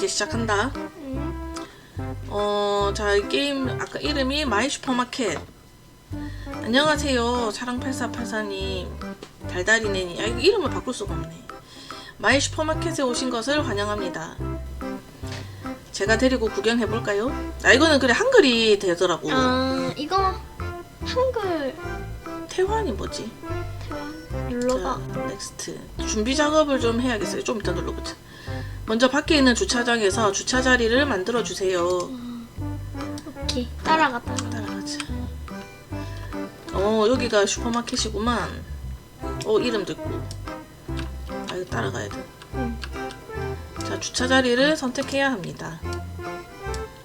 이제 시작한다. 음. 어, 자, 이 게임 아까 이름이 마이 슈퍼마켓. 안녕하세요, 사랑8484님. 달달이네니. 아, 이거 이름을 바꿀 수가 없네. 마이 슈퍼마켓에 오신 것을 환영합니다. 제가 데리고 구경해볼까요? 아, 이거는 그래, 한글이 되더라고. 아 이거 한글 태환이 뭐지? 눌러봐. 자, 넥스트. 준비 작업을 좀 해야겠어요. 좀 이따 눌러보자. 먼저 밖에 있는 주차장에서 주차 자리를 만들어 주세요. 오케이 따라가 따라. 따라가자. 어 여기가 슈퍼마켓이구만. 어 이름도 있고. 아 이거 따라가야 돼. 응. 자 주차 자리를 선택해야 합니다.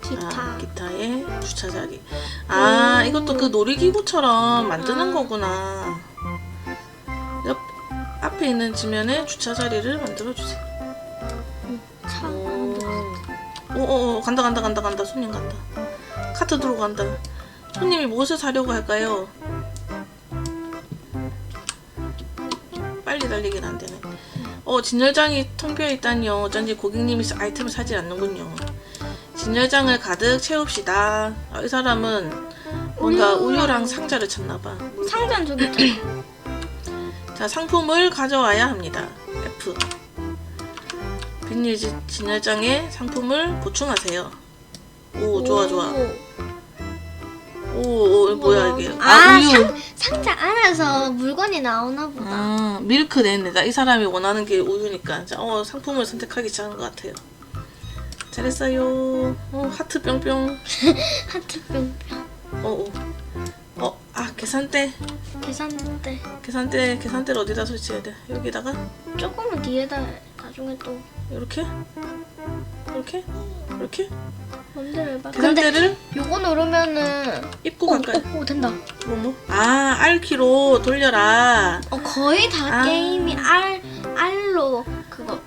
기타. 아, 기타의 주차 자리. 아 음. 이것도 그 놀이기구처럼 만드는 아. 거구나. 옆 앞에 있는 지면에 주차 자리를 만들어 주세요. 차. 오오오 간다 간다 간다 간다 손님 간다. 카트 들고 간다. 손님이 무엇을 사려고 할까요? 빨리 달리긴 안 되네. 어 진열장이 텅 비어 있다니요. 어쩐지 고객님이 아이템을 사지 않는군요. 진열장을 가득 채웁시다. 아, 이 사람은 뭔가 우유. 우유랑 상자를 찾나 봐. 상자는 저기. 자, 상품을 가져와야 합니다. F. 비닐 지- 진열장에 상품을 보충하세요. 오, 좋아, 좋아. 오, 오, 뭐야, 이게. 아, 아, 우유. 상, 상자 안에서 물건이 나오나 보다. 아, 밀크 냈네. 이 사람이 원하는 게 우유니까. 자, 어, 상품을 선택하기 시작한 것 같아요. 잘했어요. 어, 하트 뿅뿅. 하트 뿅뿅. 어, 어. 어, 아, 계산대. 계산대. 계산대, 계산대를 어디다 설치해야 돼? 여기다가? 조금은 뒤에다 나중에 또 이렇게? 이렇게? 이렇게? 뭔데를 해봐. 근데 계산대를 요거 누르면은 입구 오, 가까이. 오, 오 된다. 뭐, 뭐? 아, R키로 돌려라. 어 거의 다 아. 게임이 R R로 그거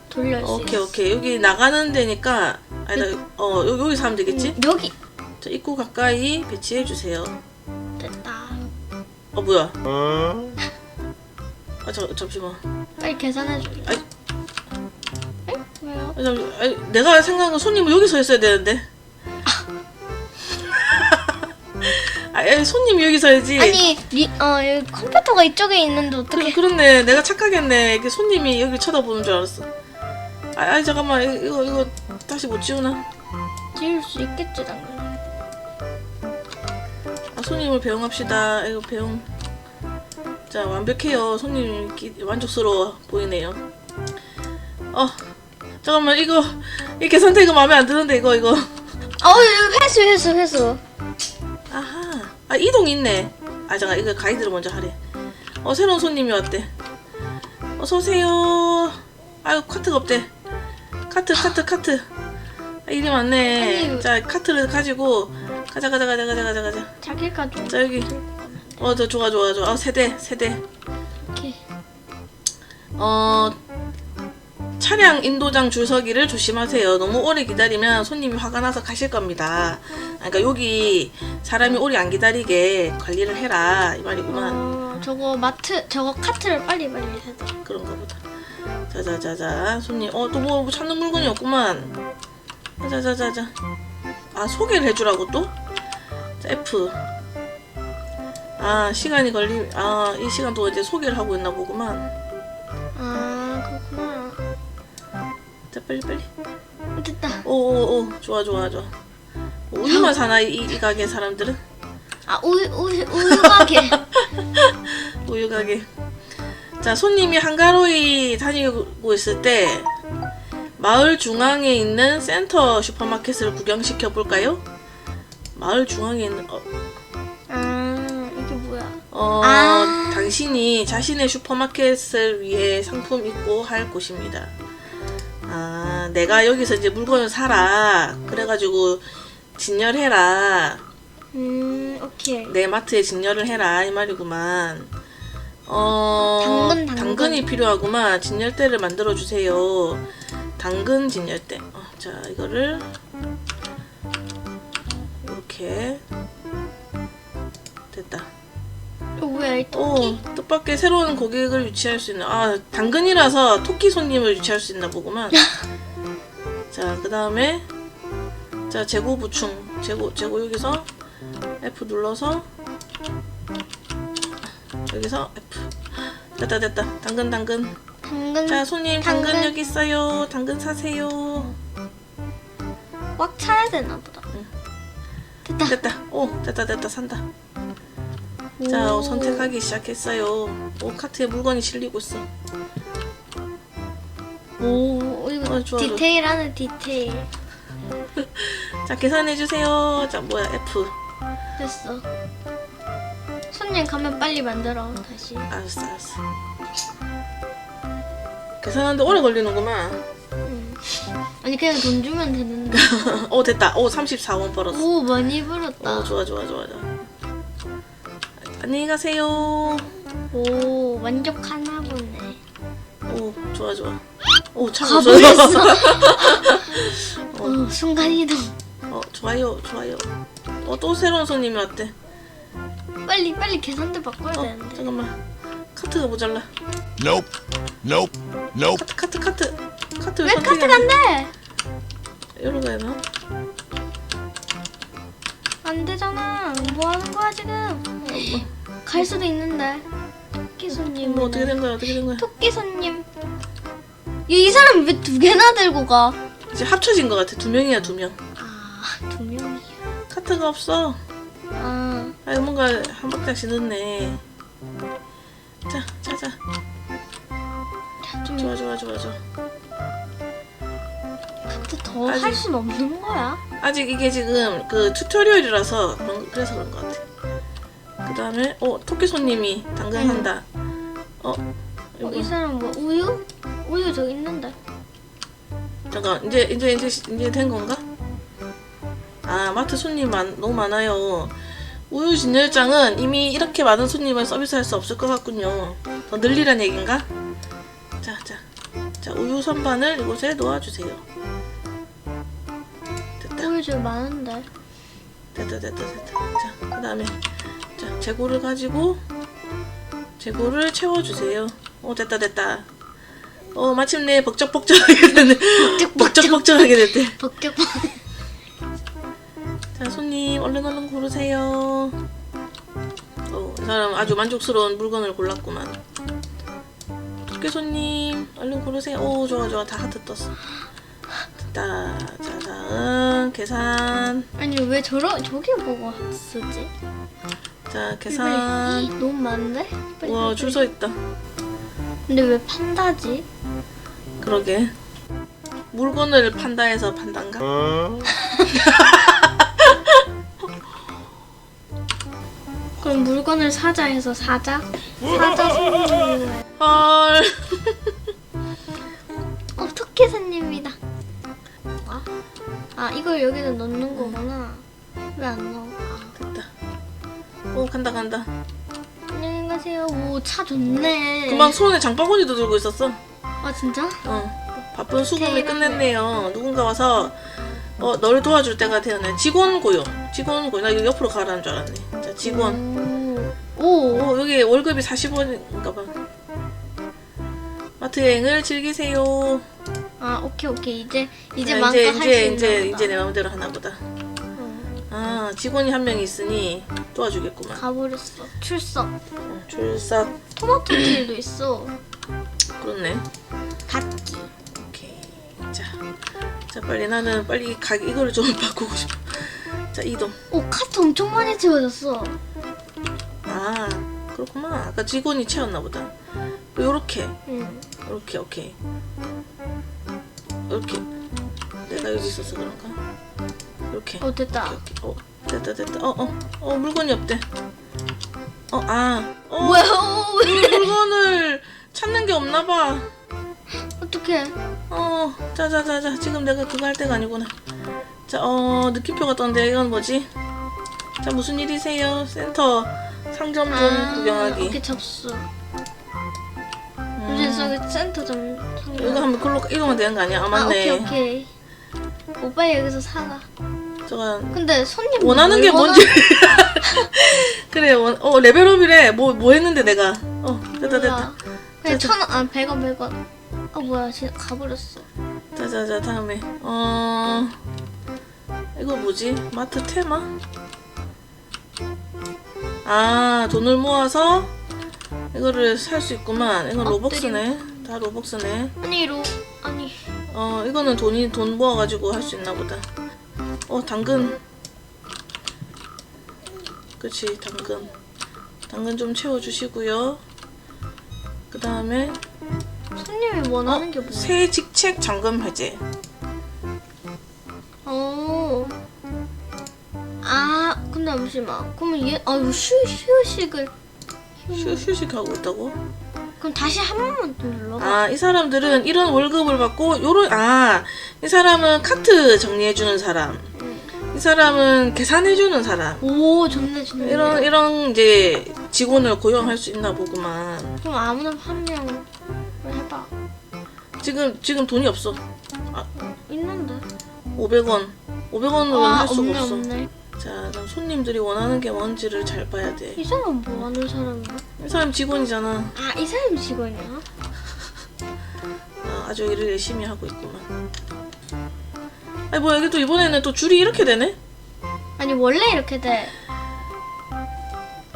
수 오케이, 있어. 오케이. 여기 나가는 데니까, 아니다, 어, 여기, 여기서 하면 되겠지? 음, 여기 자, 입구 가까이 배치해 주세요. 됐다. 어, 뭐야? 아, 저, 잠시만. 빨리 계산해 줄래? 아이. 에? 왜요? 아, 잠시, 아니, 내가 생각한 건 손님은 여기 서 있어야 되는데. 아, 아니, 손님이 여기 서야지. 아니 리, 어 여기 컴퓨터가 이쪽에 있는데 어떻게? 그, 그렇네. 내가 착각했네. 이게 손님이 여기 쳐다보는 줄 알았어. 아, 아니, 잠깐만. 이- 이거, 이거 다시 못 지우나? 지울 수 있겠지 당근. 아, 손님을 배웅합시다. 이거 배웅. 자, 완벽해요. 손님 기, 만족스러워 보이네요. 어, 잠깐만. 이거, 이 계산대 이거 마음에 안 드는데, 이거, 이거. 어 회수 회수 회수. 아하. 아, 이동 있네. 아, 잠깐. 이거 가이드를 먼저 하래. 어, 새로운 손님이 왔대. 어서 오세요. 아유, 카트가 없대. 카트, 카트, 카트. 아, 많네. 아니. 자, 카트를 가지고, 가자, 가자, 가자, 가자, 가자, 가자. 자기 가족. 자, 여기. 어, 저 좋아, 좋아, 좋아. 아, 세대, 세대. 오케이. 어, 차량 인도장 줄 서기를 조심하세요. 너무 오래 기다리면 손님이 화가 나서 가실 겁니다. 그러니까 여기 사람이 오래 안 기다리게 관리를 해라 이 말이구만. 어 저거 마트 저거 카트를 빨리 빨리 해서. 그런가 보다. 자자자자 손님 어 또 뭐 찾는 물건이 없구만. 자자자자. 아 소개를 해주라고 또? 자, F. 아 시간이 걸리. 아 이 시간 동안 이제 소개를 하고 있나 보구만. 아 그렇구나. 자 빨리 빨리. 됐다. 오오오 좋아 좋아 좋아 우유만 사나 이, 이 가게 사람들은 아 우유 우유 우유 가게. 우유 가게 자 손님이 한가로이 다니고 있을 때 마을 중앙에 있는 센터 슈퍼마켓을 구경시켜 볼까요? 마을 중앙에 있는 어, 아 이게 뭐야? 어 아. 당신이 자신의 슈퍼마켓을 위해 상품 입고 할 곳입니다. 아 내가 여기서 이제 물건을 사라 그래가지고 진열해라 음 오케이. 내 마트에 진열을 해라 이 말이구만. 어 당근, 당근. 당근이 필요하구만. 진열대를 만들어 주세요. 당근 진열대. 어, 자 이거를 이렇게 됐다. 이거 뭐야 이오 토끼? 뜻밖의 새로운 고객을 유치할 수 있는 아 당근이라서 토끼 손님을 유치할 수 있나 보구만. 자, 그 다음에 자 재고 부충 재고 재고 여기서 F 눌러서 여기서 F 됐다 됐다 당근 당근 당근 자 손님 당근, 당근. 여기 있어요 당근 사세요 꽉 차야 되나 보다. 됐다. 됐다 오 됐다 됐다 산다 자 오. 선택하기 시작했어요 오 카트에 물건이 실리고 있어 오 이거 어, 좋아, 좋아. 디테일 하는 디테일. 자 계산해 주세요 자 뭐야 F 됐어. 손님 가면 빨리 만들어 다시. 알았어 알았어 계산하는데 오래 걸리는구만 응. 아니 그냥 돈 주면 되는데. 오 됐다 오 34원 벌었어 오 많이 벌었다. 오 좋아 좋아 좋아 좋아 안녕히 가세요 오 만족하나 보네. 오 좋아 좋아 오 참. 가버렸어. 어, 순간 이동. 어 좋아요 좋아요 어 또 새로운 손님이 왔대 빨리 빨리 계산대 바꿔야 어 되는데. 잠깐만 카트가 모자라 Nope. Nope. Nope. 카트 카트 카트 카트 왜 카트 간대? 여기로 가야 되나? 안 되잖아. 뭐 하는 거야 지금? 갈 수도 있는데. 토끼 손님. 뭐 어떻게 된 거야 어떻게 된 거야 토끼 손님. 이, 이 사람 왜 두 개나 들고 가? 이제 합쳐진 거 같아 두 명이야 두명 아, 두 명이야. 카트가 없어 아, 아 뭔가 한 박자씩 늦네 자 자자 좀 좋아 좋아 좋아 좋아 카트 더 아직- 할 순 없는 거야? 아직 이게 지금 그 튜토리얼이라서 그런, 그래서 그런 것 같아. 그 다음에 어 토끼 손님이 당근 응. 한다. 어 어, 이거 이 사람 뭐 우유? 우유 저기 있는데. 잠깐 이제 이제 이제 이제 된 건가? 아 마트 손님 많, 너무 많아요. 우유 진열장은 이미 이렇게 많은 손님을 서비스할 수 없을 것 같군요. 더 늘리란 얘긴가? 자, 우유 선반을 이곳에 놓아주세요. 됐다. 우유 저기 많은데. 됐다 됐다 됐다 자 그 다음에 자 재고를 가지고 재고를 채워주세요 어 됐다 됐다 어 마침내 벅적벅적하게 됐네 벅적벅적하게 됐대 벗겨. 자 손님 얼른 얼른 고르세요 어 이 사람 아주 만족스러운 물건을 골랐구만 토끼 손님 얼른 고르세요 오 좋아 좋아 다 하트 떴어 됐다 자 다음 계산 아니 왜 저러 저기 보고 쓰지? 자 빨리. 계산 너무 많은데? 빨리, 와 빨리, 줄 서 있다 근데 왜 판다지? 그러게 물건을 판다 해서 판단가? 그럼 물건을 사자 해서 사자? 사자 손님이 헐 어 토끼 손님이다. 아, 아 이걸 여기다 넣는 거구나. 왜 안 넣어? 아, 됐다 오 간다 간다 안녕히 가세요. 오 차 좋네. 금방 손에 장바구니도 들고 있었어 아 진짜? 어 바쁜 수금이. 끝냈네요 누군가 와서 어 너를 도와줄 때가 되었네 직원 고용 직원 고용 나 이거 옆으로 가라는 줄 알았네 자 직원 오. 오. 오 여기 월급이 40원인가 봐 마트 여행을 즐기세요 아 오케이 오케이 이제 이제 자, 마음껏 이제 할수 이제 있나 이제 보다. 이제 내 마음대로 하나 보다 어, 아 직원이 한 명 있으니 도와주겠구만 가버렸어. 출석. 어, 출석 토마토 딜도 있어. 그렇네 닫기. 오케이 자, 자 빨리 나는 빨리 가 이거를 좀 바꾸고 싶어 자 이동 오 카트 엄청 많이 채워졌어. 아 그렇구만 아까 직원이 채웠나 보다 요렇게 응. 요렇게 오케이 요렇게 내가 여기 있어서 그런가 요렇게 어 됐다. 오케이, 어 됐다 됐다 어어 어, 물건이 없대 어아 어, 뭐야? 오, 왜? 물건을 찾는 게 없나 봐 어떡해? 어, 자자자자. 지금 내가 그거 할 때가 아니구나. 자, 어, 느낌표가 떴는데 이건 뭐지? 자, 무슨 일이세요? 센터 상점 좀 아, 구경하기. 오케이 접수. 센터 좀. 이거 하면 글로 이동하면 되는 거 아니야? 아, 아 맞네. 오케이 오케이. 오빠 여기서 사가. 저거 근데 손님 원하는 게뭘 뭔지. 그래, 원, 어, 레벨업이래. 뭐, 뭐 했는데 내가. 어, 됐다, 됐다. 그냥 천 원, 아, 백 원, 백 원. 아, 뭐야, 진짜 가버렸어. 자자자 다음에 어 이거 뭐지 마트 테마 아 돈을 모아서 이거를 살 수 있구만 이건 로벅스네 다 로벅스네 아니 로 아니 어 이거는 돈이 돈 모아가지고 할 수 있나 보다 어 당근 그치 당근 당근 좀 채워주시고요 그 다음에 손님이 원하는 게 뭐야? 새 직책 잔금 해제 어. 아 근데 잠시만. 그러면 얘 아유 휴 휴식을 휴, 휴식하고 있다고? 그럼 다시 한 번만 더 눌러봐. 아 이 사람들은 이런 월급을 받고 요런 아 이 사람은 카트 정리해 주는 사람 이 사람은 계산해 주는 사람 오 좋네 좋네. 이런 이런 이제 직원을 고용할 수 있나 보구만 그럼 아무나 한 명을 해봐. 지금 지금 돈이 없어 있는데. 500원 500원으로는 아 할 수가 없네 없어 없네. 자 그럼 손님들이 원하는 게 뭔지를 잘 봐야 돼이 이 사람 뭐 하는 사람이야? 사람 직원이잖아 아 이 사람 직원이야? 아, 아주 일을 열심히 하고 있구만 아니 뭐야 이게 또 이번에는 또 줄이 이렇게 되네 아니 원래 이렇게 돼.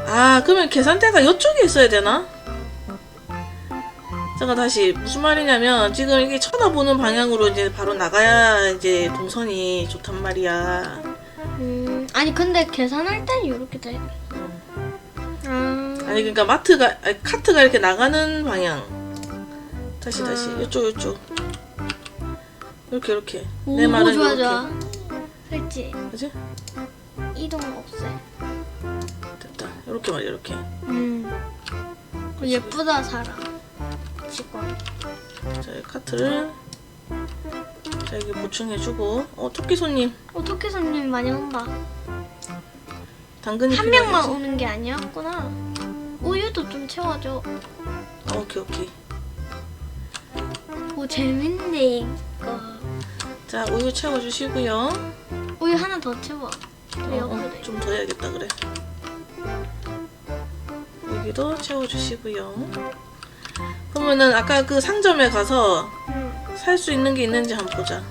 아 그러면 계산대가 이쪽에 있어야 되나? 제가 다시 무슨 말이냐면 지금 이게 쳐다보는 방향으로 이제 바로 나가야 이제 동선이 좋단 말이야. 음 아니 근데 계산할 땐 이렇게 돼. 아 아니 그러니까 마트가 아니, 카트가 이렇게 나가는 방향. 다시 다시 아. 이쪽 이쪽. 이렇게 이렇게. 오, 내 말은 좋아 이렇게. 좋아. 그렇지. 그지? 이동 없애. 됐다. 이렇게 말이야 이렇게. 음. 그 예쁘다 사람. 직원. 자 이 카트를 자 여기 보충해주고 어 토끼 손님 어 토끼 손님 많이 온다. 당근이 한 명만 필요하겠지? 오는 게 아니었구나. 우유도 좀 채워줘. 어, 오케이 오케이. 오 재밌네 이거. 자 우유 채워주시고요. 우유 하나 더 채워. 저 어, 옆으로. 좀더 해야겠다 그래. 여기도 채워주시고요. 그러면은 아까 그 상점에 가서 음. 살수 있는 게 있는지 한번 보자.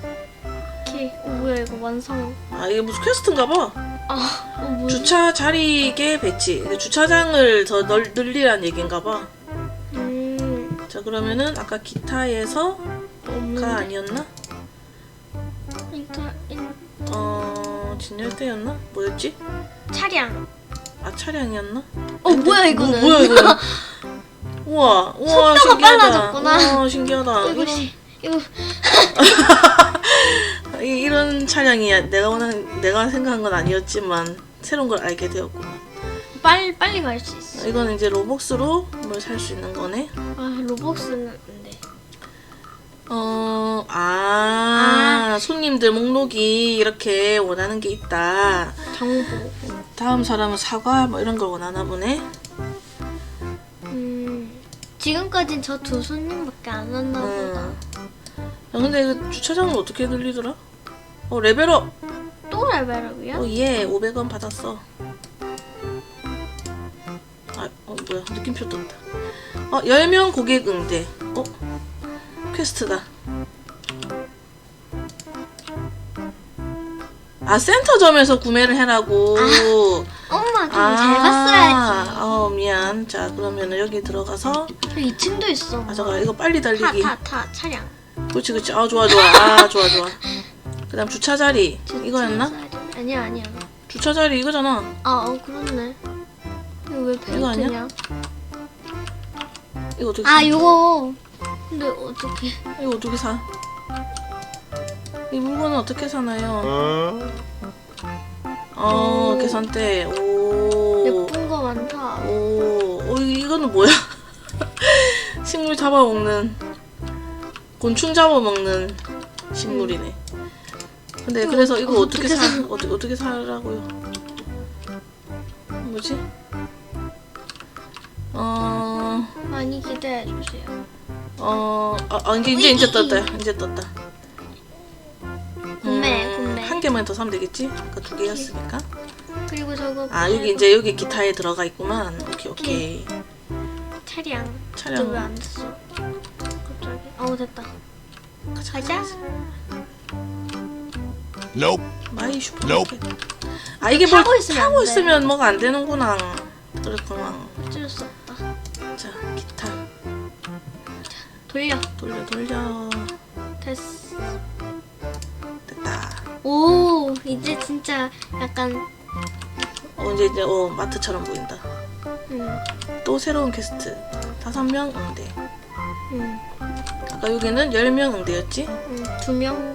오케이. 오 뭐야 이거 완성. 아 이게 무슨 퀘스트인가 봐. 아, 어? 주차 자리계 배치. 주차장을 더 널, 늘리란 얘기인가 봐. 음. 자 그러면은 아까 기타에서. 가 아니었나? 인터 인 어 진열대였나? 뭐였지? 차량. 아 차량이었나? 어 뭐야 이거는? 뭐, 뭐야 이거? 우와 우와 속도가 신기하다. 빨라졌구나. 우와 신기하다. 이거 이거 이, 이런 차량이 내가 원한 내가 생각한 건 아니었지만 새로운 걸 알게 되었구만. 빨리 빨리 갈 수 있어. 이거는 이제 로벅스로 뭘 살 수 있는 거네. 아 로벅스는 안 돼. 어, 아, 손님들 목록이 이렇게 원하는 게 있다. 정보. 다음 사람은 사과 뭐 이런 걸 원하나 보네. 음. 지금까진 저 두 손님밖에 안 왔나 보다. 음. 야, 근데 그 주차장을 어떻게 늘리더라? 어, 레벨업. 또 레벨업이야? 어, 예, 500원 받았어. 뭐야, 느낌표 떴다. 어, 10명 고객 응대. 어, 퀘스트다. 아, 센터점에서 구매를 해라고. 엄마 좀잘 봤어야지. 어, 미안. 자, 그러면은 여기 들어가서. 2층도 있어. 아, 잠깐, 이거 빨리 달리기. 타, 타, 타, 차량. 그렇지, 그렇지. 아, 좋아, 좋아. 아, 좋아, 좋아. 그 다음 주차 자리. 이거였나? 아니야, 아니야. 주차 자리 이거잖아. 아, 어, 그렇네. 이거 왜 이거 아니야? 페인트냐? 이거 어떻게 아, 사? 이거. 근데 어떻게? 이거 어떻게 사? 이 물건은 어떻게 사나요? 어, 오. 계산대. 오. 예쁜 거 많다. 오. 어, 이- 이거는 뭐야? 식물 잡아먹는. 곤충 잡아먹는 식물이네. 근데 이거 그래서 이거 어떻게, 어떻게 사? 사? 어떻게, 어떻게 사라고요? 뭐지? 어, 많이 기대해 주세요. 어, 아, 아 이제, 이제, 이제 떴다. 이제 떴다. 구매, 음, 구매. 한 개만 더 사면 되겠지? 아까 두 개였으니까. 그리고 저거 아 여기 이제 여기 기타에 들어가 있구만. 오케이 오케이. 차량. 차량. 저왜안 됐어? 갑자기. 어 됐다. 가자. Nope. 마이 슈퍼마켓. Nope. 아 이게 뭘 타고 있으면 타고 안 돼. 있으면 뭐가 안 되는구나. 그렇구나. 어쩔 수 없다. 돌려. 돌려 돌려. 됐어. 됐다. 오 이제 진짜 약간 어 이제 이제 어 마트처럼 보인다. 음, 또 새로운 퀘스트. 다섯 명 응대. 음, 아까 여기는 열 명 응대였지? 음, 두명.